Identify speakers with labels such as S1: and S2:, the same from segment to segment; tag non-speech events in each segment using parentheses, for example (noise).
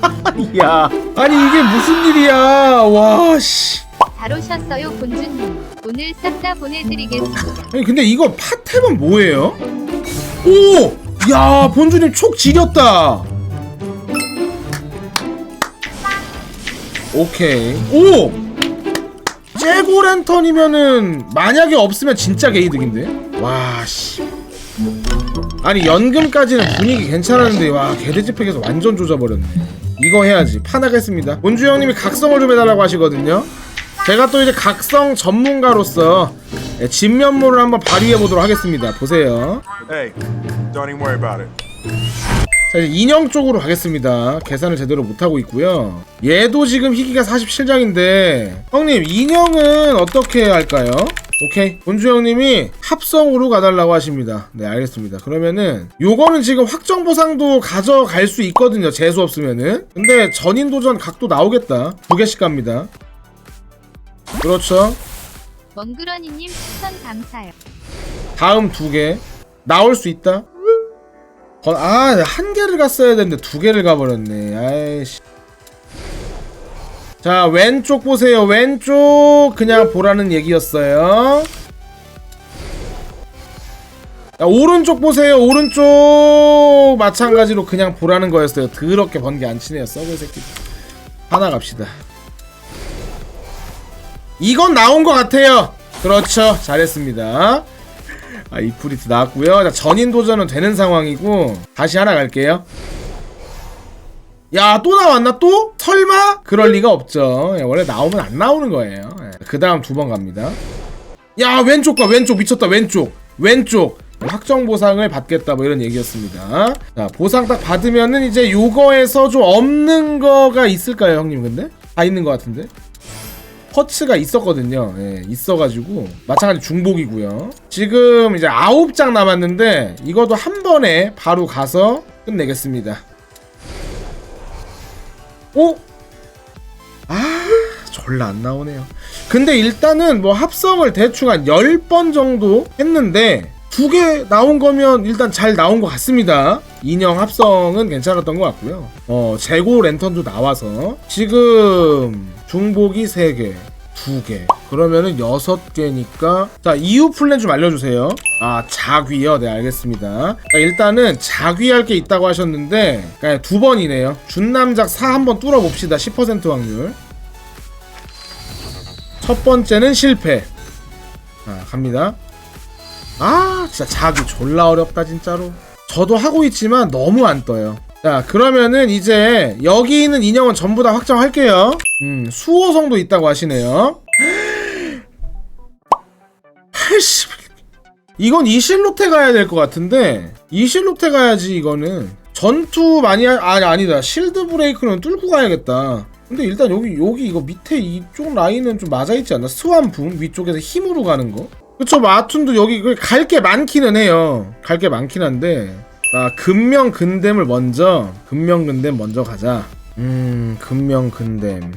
S1: (laughs) 야. 아니 이게 무슨 일이야? 와 씨.
S2: 잘 오셨어요 본주님. 오늘 싹 다 보내드리겠습니다.
S1: 아니 근데 이거 파템은 뭐예요? 오! 야 본주님 촉 지렸다. 오케이. 오! 재고 랜턴이면은 만약에 없으면 진짜 개이득인데? 와 씨. 아니 연금까지는 분위기 괜찮았는데 와 개돼지 팩에서 완전 조져버렸네 이거 해야지 판하겠습니다 본주 형님이 각성을 좀 해달라고 하시거든요 제가 또 이제 각성 전문가로서 예, 진면모를 한번 발휘해 보도록 하겠습니다. 보세요.
S3: Hey, don't even worry about it.
S1: 자 이제 인형 쪽으로 가겠습니다. 계산을 제대로 못 하고 있고요. 얘도 지금 희귀가 47장인데 형님 인형은 어떻게 할까요? 오케이 본주 형님이 합성으로 가달라고 하십니다. 네 알겠습니다. 그러면은 요거는 지금 확정 보상도 가져갈 수 있거든요. 재수 없으면은. 근데 전인 도전 각도 나오겠다. 두 개씩 갑니다. 그렇죠.
S2: 멍그러니님 추천 감사요
S1: 다음 두 개 나올 수 있다. 건- 아, 한 개를 갔어야 되는데 두 개를 가버렸네. 아이씨. 자, 왼쪽 보세요. 왼쪽 그냥 보라는 얘기였어요. 자, 오른쪽 보세요. 오른쪽 마찬가지로 그냥 보라는 거였어요. 더럽게 번개 안 치네요. 썩을 새끼. 하나 갑시다. 이건 나온 것 같아요. 그렇죠. 잘했습니다. 아, 이프리트 나왔고요. 자, 전인 도전은 되는 상황이고 다시 하나 갈게요. 야, 또 나왔나 또? 설마? 그럴 리가 없죠. 예, 원래 나오면 안 나오는 거예요. 그 다음 두 번 갑니다. 야, 왼쪽 과 왼쪽 미쳤다. 왼쪽. 왼쪽. 확정 보상을 받겠다 뭐 이런 얘기였습니다. 자, 보상 딱 받으면은 이제 요거에서 좀 없는 거가 있을까요, 형님? 근데 다 있는 것 같은데. 퍼츠가 있었거든요. 예, 있어가지고 마찬가지 중복이고요. 지금 이제 아홉 장 남았는데 이것도 한 번에 바로 가서 끝내겠습니다. 오? 아, 졸라 안 나오네요. 근데 일단은 뭐 합성을 대충 한 10번 정도 했는데 두 개 나온 거면 일단 잘 나온 것 같습니다. 인형 합성은 괜찮았던 것 같고요. 어, 재고 랜턴도 나와서 지금 중복이 3개, 2개. 그러면은 6개니까 자, 이후 플랜 좀 알려 주세요. 아, 자귀요. 네, 알겠습니다. 자, 일단은 자귀할 게 있다고 하셨는데 그냥 두 번이네요. 준남작 4 한번 뚫어 봅시다. 10% 확률. 첫 번째는 실패. 자, 갑니다. 아 진짜 자기 졸라 어렵다 진짜로 저도 하고 있지만 너무 안 떠요 자 그러면은 이제 여기 있는 인형은 전부 다 확정할게요. 음 수호성도 있다고 하시네요. (gasps) 80 이건 이실로테 가야 될 것 같은데 이실로테 가야지 이거는. 전투 많이 하... 아니 아니다. 실드 브레이크는 뚫고 가야겠다. 근데 일단 여기 여기 이거 밑에 이쪽 라인은 좀 맞아 있지 않나? 스완붐 위쪽에서 힘으로 가는 거? 그쵸 마툰도 여기 갈 게 많기는 해요. 갈 게 많긴 한데 아 근명 근댐을 먼저 근명 근댐 먼저 가자. 음 근명 근댐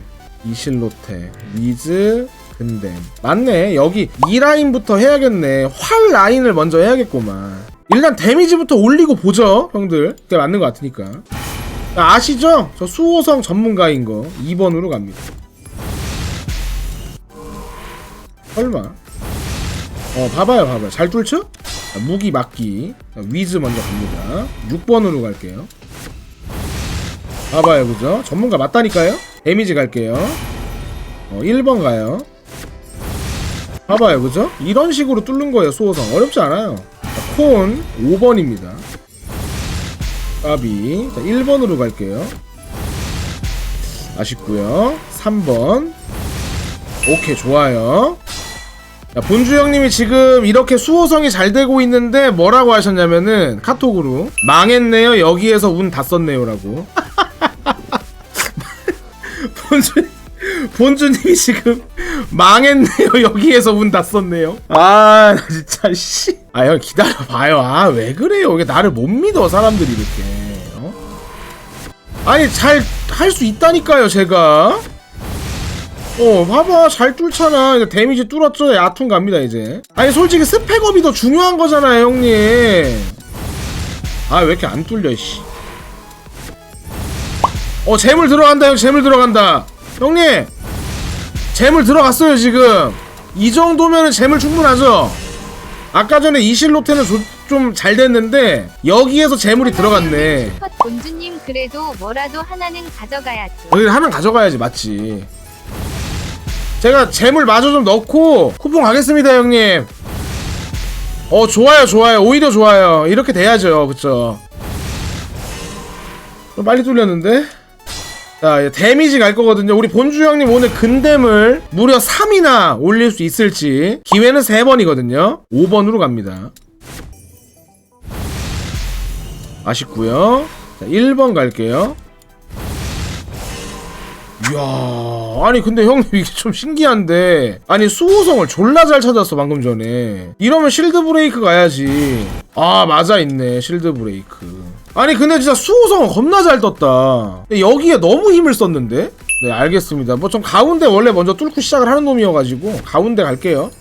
S1: 이실로테 위즈 근댐 맞네. 여기 이 라인부터 해야겠네. 활 라인을 먼저 해야겠구만. 일단 데미지부터 올리고 보죠 형들. 그게 맞는 것 같으니까. 자, 아시죠? 저 수호성 전문가인 거 2번으로 갑니다. 설마? 어 봐봐요 봐봐요. 잘 뚫죠? 자, 무기 막기. 자, 위즈 먼저 갑니다. 6번으로 갈게요. 봐봐요 그죠? 전문가 맞다니까요? 데미지 갈게요. 어 1번 가요. 봐봐요 그죠? 이런 식으로 뚫는 거예요 수호성. 어렵지 않아요. 자, 콘 5번입니다. 까비. 자 1번으로 갈게요. 아쉽고요. 3번. 오케이 좋아요 자, 본주 형님이 지금 이렇게 수호성이 잘 되고 있는데 뭐라고 하셨냐면은 카톡으로 망했네요 여기에서 운 다 썼네요라고. (laughs) 본주 본주님이 지금 망했네요 여기에서 운 다 썼네요. 아나 진짜 씨아 형 기다려봐요. 아 왜 그래요? 이게 나를 못 믿어 사람들이 이렇게 어? 아니 잘 할 수 있다니까요 제가 어 봐봐. 잘 뚫잖아. 이제 데미지 뚫었죠? 야툰 갑니다 이제. 아니 솔직히 스펙업이 더 중요한 거잖아요 형님. 아 왜 이렇게 안 뚫려 씨. 어 재물 들어간다 형. 재물 들어간다. 형님! 재물 들어갔어요 지금. 이 정도면은 재물 충분하죠? 아까 전에 이실로테는 좀 잘 됐는데 여기에서 재물이 들어갔네.
S2: 컷 본주님 그래도 뭐라도 하나는 가져가야죠.
S1: 여기 하나 가져가야지 맞지 제가 재물 마저 좀 넣고 쿠폰 가겠습니다 형님. 어 좋아요 좋아요. 오히려 좋아요. 이렇게 돼야죠 그쵸? 좀 빨리 뚫렸는데? 자 데미지 갈 거거든요. 우리 본주 형님 오늘 근댐을 무려 3이나 올릴 수 있을지. 기회는 3번이거든요. 5번으로 갑니다. 아쉽고요. 자 1번 갈게요 이야 아니 근데 형님 이게 좀 신기한데. 아니 수호성을 졸라 잘 찾았어 방금 전에. 이러면 실드 브레이크 가야지. 아 맞아 있네 실드 브레이크. 아니 근데 진짜 수호성은 겁나 잘 떴다. 여기에 너무 힘을 썼는데? 네 알겠습니다. 뭐 좀 가운데 원래 먼저 뚫고 시작을 하는 놈이어가지고 가운데 갈게요.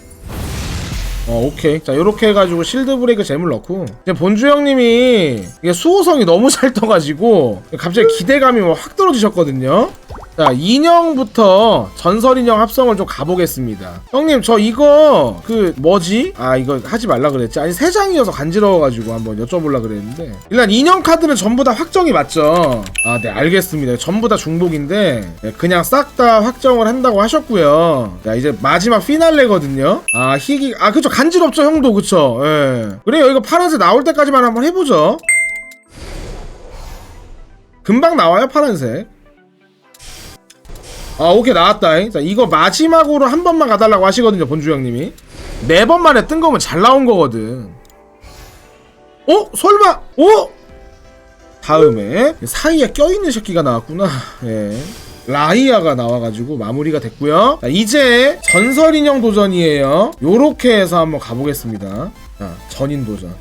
S1: 어 오케이. 자 요렇게 해가지고 실드 브레이크 재물 넣고. 이제 본주 형님이 이게 수호성이 너무 잘 떠가지고 갑자기 기대감이 뭐확 떨어지셨거든요 자 인형부터 전설 인형 합성을 좀 가보겠습니다. 형님 저 이거 그 뭐지? 아 이거 하지 말라 그랬지? 아니 세 장이어서 간지러워가지고 한번 여쭤보려 그랬는데. 일단 인형 카드는 전부 다 확정이 맞죠? 아 네 알겠습니다. 전부 다 중복인데 네, 그냥 싹 다 확정을 한다고 하셨고요. 자 이제 마지막 피날레거든요. 아 희귀 아 그쵸. 간지럽죠 형도. 그쵸. 예. 그래요. 이거 파란색 나올 때까지만 한번 해보죠. 금방 나와요 파란색 아 오케이 나왔다 자 이거 마지막으로 한 번만 가달라고 하시거든요 본주 형님이. 네 번 만에 뜬 거면 잘 나온 거거든. 어? 설마? 어? 다음에 사이에 껴있는 새끼가 나왔구나. 예. 라이아가 나와가지고 마무리가 됐고요. 자 이제 전설 인형 도전이에요. 요렇게 해서 한번 가보겠습니다. 자 전인 도전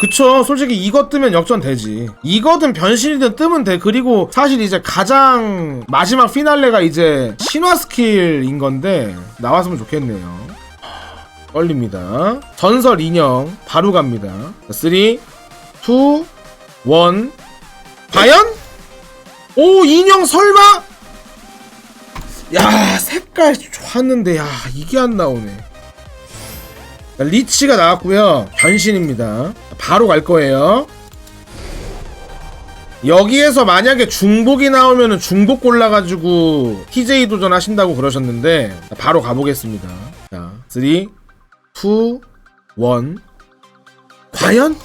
S1: 그쵸. 솔직히 이거 뜨면 역전 되지. 이거든 변신이든 뜨면 돼. 그리고 사실 이제 가장 마지막 피날레가 이제 신화 스킬인 건데 나왔으면 좋겠네요. 떨립니다. 전설 인형 바로 갑니다. 3 2 1 과연? 오 인형 설마? 야 색깔 좋았는데 야 이게 안 나오네. 자, 리치가 나왔고요. 변신입니다 바로 갈 거예요 여기에서 만약에 중복이 나오면은 중복 골라가지고 TJ 도전 하신다고 그러셨는데 바로 가보겠습니다 자 3 2 1 과연?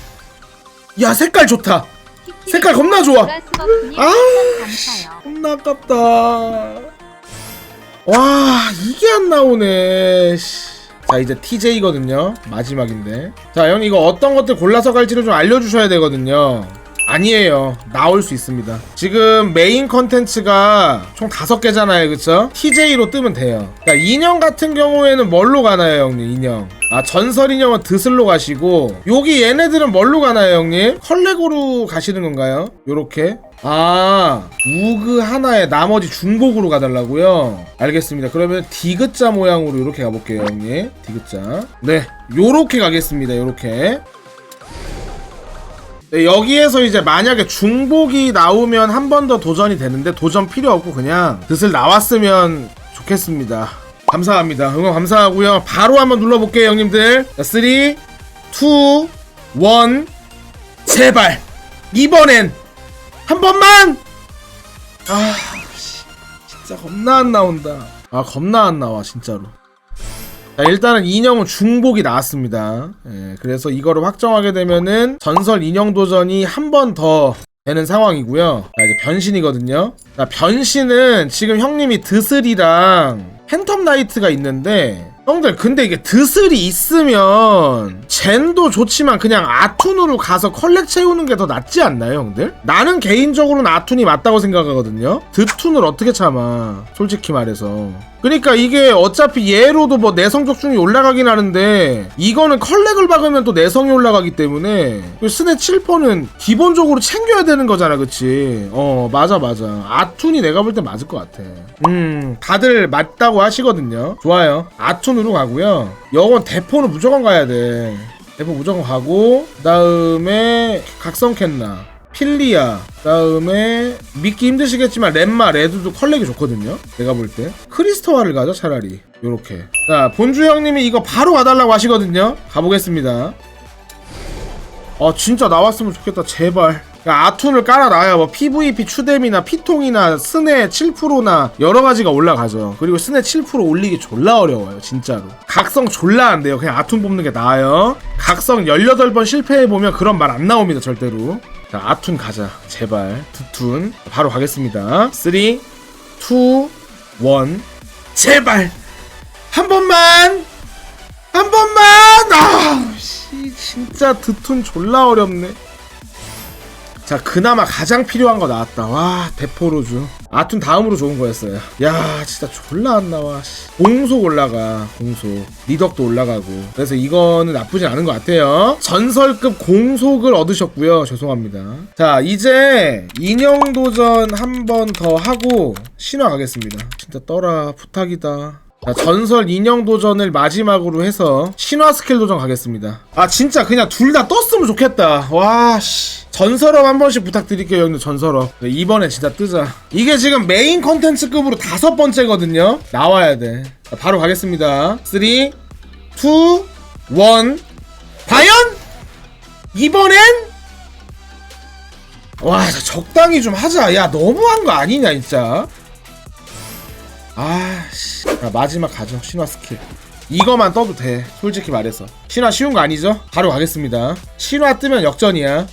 S1: 야 색깔 좋다 색깔 겁나 좋아. 아. 겁나 아깝다. 와, 이게 안 나오네. 씨. 자, 이제 TJ거든요. 마지막인데. 자, 형 이거 어떤 것들 골라서 갈지를 좀 알려주셔야 되거든요. 아니에요. 나올 수 있습니다. 지금 메인 컨텐츠가 총 다섯 개잖아요. 그쵸? TJ로 뜨면 돼요. 자, 인형 같은 경우에는 뭘로 가나요, 형님? 인형. 아, 전설 인형은 드슬로 가시고, 여기 얘네들은 뭘로 가나요, 형님? 컬렉으로 가시는 건가요? 요렇게. 아, 우그 하나에 나머지 중복으로 가달라고요? 알겠습니다. 그러면 디귿자 모양으로 이렇게 가볼게요, 형님. 디귿자. 네, 요렇게 가겠습니다, 요렇게. 네, 여기에서 이제 만약에 중복이 나오면 한 번 더 도전이 되는데 도전 필요 없고 그냥 뜻을 나왔으면 좋겠습니다. 감사합니다. 응원 감사하고요. 바로 한번 눌러볼게요, 형님들. 자, 3, 2, 1, 제발 이번엔 한 번만. 아, 씨, 진짜 겁나 안 나온다. 아, 겁나 안 나와, 진짜로. 자, 일단은 인형은 중복이 나왔습니다. 예, 그래서 이거를 확정하게 되면은 전설 인형 도전이 한 번 더 되는 상황이고요. 자, 이제 변신이거든요. 자, 변신은 지금 형님이 드슬이랑 팬텀 나이트가 있는데 형들 근데 이게 드슬이 있으면 젠도 좋지만 그냥 아툰으로 가서 컬렉 채우는 게 더 낫지 않나요 형들? 나는 개인적으로는 아툰이 맞다고 생각하거든요. 드툰을 어떻게 참아 솔직히 말해서. 그러니까 이게 어차피 얘로도 뭐 내성 적중이 올라가긴 하는데 이거는 컬렉을 박으면 또 내성이 올라가기 때문에 그 스네 7%는 기본적으로 챙겨야 되는 거잖아 그치? 어 맞아 맞아. 아툰이 내가 볼 때 맞을 것 같아. 음 다들 맞다고 하시거든요. 좋아요. 아툰 으로 가고요. 영원 대포는 무조건 가야 돼. 대포 무조건 가고 그 다음에 각성 캔나 필리아 그다음에 믿기 힘드시겠지만 렘마 레드도 컬렉이 좋거든요. 내가 볼 때. 크리스토와를 가죠 차라리. 요렇게. 자 본주 형님이 이거 바로 가달라고 하시거든요. 가보겠습니다. 아 진짜 나왔으면 좋겠다. 제발. 야, 아툰을 깔아놔야 뭐 PVP 추뎀이나 피통이나 스네 7%나 여러 가지가 올라가죠. 그리고 스네 7% 올리기 졸라 어려워요, 진짜로. 각성 졸라 안 돼요. 그냥 아툰 뽑는 게 나아요. 각성 18번 실패해보면 그런 말 안 나옵니다, 절대로. 자, 아툰 가자. 제발. 두툰. 바로 가겠습니다. 3, 2, 1. 제발! 한 번만! 한 번만! 아, 씨, 진짜 드툰 졸라 어렵네. 자 그나마 가장 필요한 거 나왔다. 와 대포로즈. 아툰 다음으로 좋은 거였어요. 야 진짜 졸라 안 나와 씨. 공속 올라가 공속. 리덕도 올라가고. 그래서 이거는 나쁘진 않은 것 같아요. 전설급 공속을 얻으셨고요. 죄송합니다. 자 이제 인형 도전 한 번 더 하고 신화 가겠습니다. 진짜 떠라 부탁이다 자, 전설 인형 도전을 마지막으로 해서 신화 스킬 도전 가겠습니다. 아, 진짜 그냥 둘 다 떴으면 좋겠다. 와, 씨. 전설업 한 번씩 부탁드릴게요, 형님. 전설업. 네, 이번에 진짜 뜨자. 이게 지금 메인 컨텐츠급으로 다섯 번째거든요. 나와야 돼. 자, 바로 가겠습니다. 3, 2, 1. 과연? 이번엔? 와, 자, 적당히 좀 하자. 야, 너무한 거 아니냐, 진짜. 아씨. 자, 마지막 가죠. 신화 스킬. 이거만 떠도 돼. 솔직히 말해서. 신화 쉬운 거 아니죠? 바로 가겠습니다. 신화 뜨면 역전이야.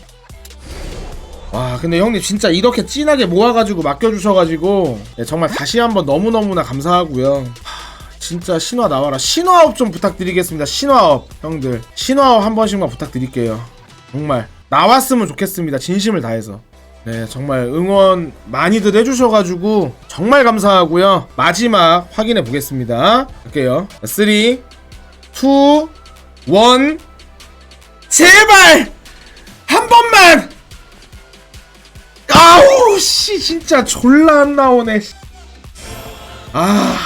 S1: 와 근데 형님 진짜 이렇게 진하게 모아가지고 맡겨주셔가지고. 네, 정말 다시 한번 너무너무나 감사하고요. 하, 진짜 신화 나와라. 신화업 좀 부탁드리겠습니다. 신화업 형들. 신화업 한 번씩만 부탁드릴게요. 정말. 나왔으면 좋겠습니다. 진심을 다해서 네, 정말 응원 많이들 해주셔가지고 정말 감사하고요. 마지막 확인해 보겠습니다. 할게요. 3, 2, 1. 제발! 한 번만! 아우, 씨, 진짜 졸라 안 나오네. 씨. 아,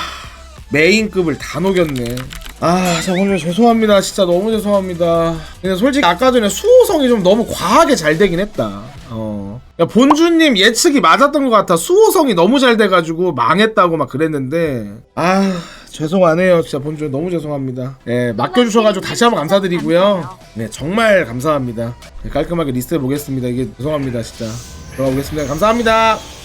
S1: 메인급을 다 녹였네. 아, 자, 오늘 죄송합니다. 진짜 너무 죄송합니다. 근데 솔직히 아까 전에 수호성이 좀 너무 과하게 잘 되긴 했다. 어. 야, 본주님 예측이 맞았던 것 같아. 수호성이 너무 잘 돼가지고 망했다고 막 그랬는데. 아, 죄송하네요. 진짜 본주 너무 죄송합니다. 예, 맡겨주셔가지고 다시 한번 감사드리고요. 네, 정말 감사합니다. 네, 깔끔하게 리스트해 보겠습니다. 이게 죄송합니다, 진짜. 들어가 보겠습니다. 감사합니다.